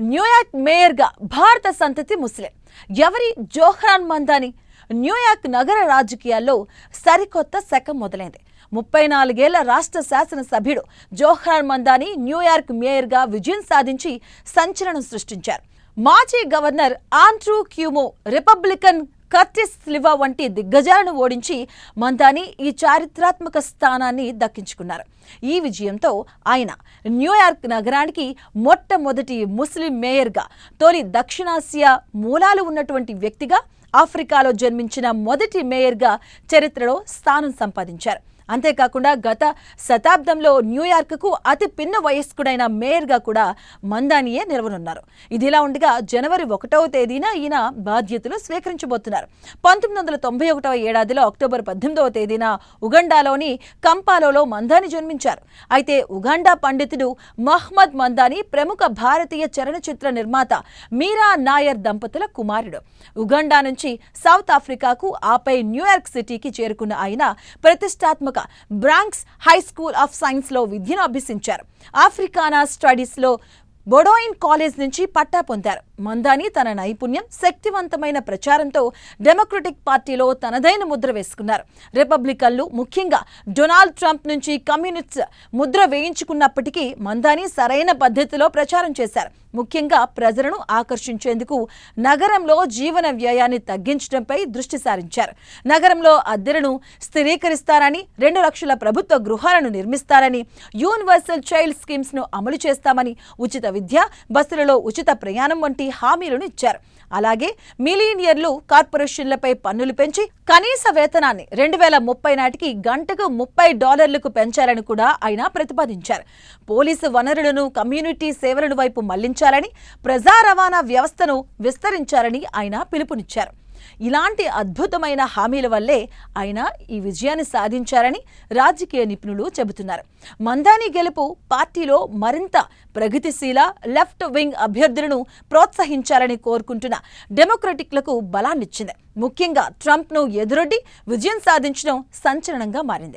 New York మేయర్గా భారత సంతతి ముస్లిం. ఎవరి జోహ్రాన్ మందాని? న్యూయార్క్ నగర రాజకీయాల్లో సరికొత్త శకం మొదలైంది. ముప్పై నాలుగేళ్ళ రాష్ట్ర శాసనసభ్యుడు జోహ్రాన్ మందాని న్యూయార్క్ మేయర్గా విజయం సాధించి సంచలనం సృష్టించారు. మాజీ governor Andrew Cuomo Republican Curtis Sliwa వంటి దిగ్గజాలను ఓడించి మందాని ఈ చారిత్రాత్మక స్థానాన్ని దక్కించుకున్నారు. ఈ విజయంతో ఆయన న్యూయార్క్ నగరానికి మొట్టమొదటి ముస్లిం మేయర్గా తొలి దక్షిణాసియా మూలాలు ఉన్నటువంటి వ్యక్తిగా ఆఫ్రికాలో జన్మించిన మొదటి మేయర్గా చరిత్రలో స్థానం సంపాదించారు. అంతేకాకుండా గత శతాబ్దంలో న్యూయార్క్కు అతి పిన్న వయస్కుడైన మేయర్గా కూడా మందానియే నిలవనున్నారు. ఇదిలా ఉండగా జనవరి ఒకటవ తేదీన ఈయన బాధ్యతలు స్వీకరించబోతున్నారు. పంతొమ్మిది వందల తొంభై ఒకటవ ఏడాదిలో అక్టోబర్ పద్దెనిమిదవ తేదీన ఉగండాలోని కంపాలోలో మందాని జన్మించారు. అయితే ఉగాండా పండితుడు మహ్మద్ మందాని ప్రముఖ భారతీయ చలనచిత్ర నిర్మాత మీరా నాయర్ దంపతుల కుమారుడు. ఉగాండా నుంచి సౌత్ ఆఫ్రికాకు ఆపై న్యూయార్క్ సిటీకి చేరుకున్న ఆయన ప్రతిష్టాత్మక బ్రాంక్స్ హై స్కూల్ ఆఫ్ సైన్స్లో విద్యను అభ్యసించారు. ఆఫ్రికానా స్టడీస్లో బొడోయిన్ కాలేజ్ నుంచి పట్టా పొందారు. మందాని తన నైపుణ్యం శక్తివంతమైన ప్రచారంతో డెమోక్రటిక్ పార్టీలో తనదైన ముద్ర వేసుకున్నారు. రిపబ్లికన్లు ముఖ్యంగా డొనాల్డ్ ట్రంప్ నుంచి కమ్యూనిస్ట్ ముద్ర వేయించుకున్నప్పటికీ మందాని సరైన పద్ధతిలో ప్రచారం చేశారు. ముఖ్యంగా ప్రజలను ఆకర్షించేందుకు నగరంలో జీవన వ్యయాన్ని తగ్గించడంపై దృష్టి సారించారు. నగరంలో అద్దెలను స్థిరీకరిస్తారని రెండు లక్షల ప్రభుత్వ గృహాలను నిర్మిస్తారని యూనివర్సల్ చైల్డ్ స్కీమ్స్ను అమలు చేస్తామని ఉచిత విద్య బస్సులలో ఉచిత ప్రయాణం వంటి వంటి హామీలను ఇచ్చారు? అలాగే మిలీనియర్లు కార్పొరేషన్లపై పన్నులు పెంచి కనీస వేతనాన్ని రెండు వేల ముప్పై నాటికి గంటకు ముప్పై డాలర్లకు పెంచాలని కూడా ఆయన ప్రతిపాదించారు. పోలీసు వనరులను కమ్యూనిటీ సేవలను వైపు మళ్ళించాలని ప్రజా రవాణా వ్యవస్థను విస్తరించాలని ఆయన పిలుపునిచ్చారు. ఇలాంటి అద్భుతమైన హామీల వల్లే ఆయన ఈ విజయాన్ని సాధించారని రాజకీయ నిపుణులు చెబుతున్నారు. మందాని గెలుపు పార్టీలో మరింత ప్రగతిశీల లెఫ్ట్ వింగ్ అభ్యర్థులను ప్రోత్సహించాలని కోరుకుంటున్న డెమోక్రటిక్లకు బలాన్నిచ్చింది. ముఖ్యంగా ట్రంప్ను ఎదురొడ్డి విజయం సాధించడం సంచలనంగా మారింది.